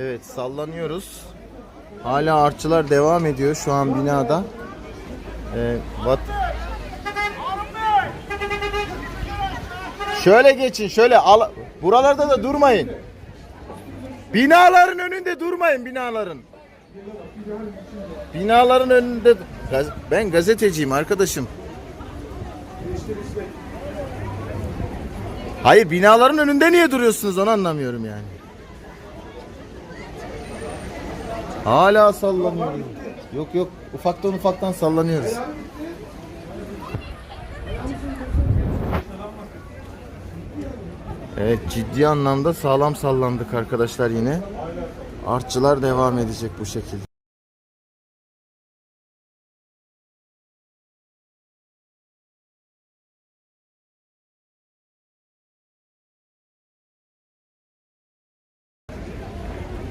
Evet sallanıyoruz. Hala artçılar devam ediyor şu an binada. Ee, vat... Şöyle geçin şöyle al buralarda da durmayın. Binaların önünde durmayın binaların. Binaların önünde ben gazeteciyim arkadaşım. Hayır binaların önünde niye duruyorsunuz onu anlamıyorum yani. Hala sallanıyor. Yok yok ufaktan ufaktan sallanıyoruz. Evet ciddi anlamda sağlam sallandık arkadaşlar yine. Artçılar devam edecek bu şekilde.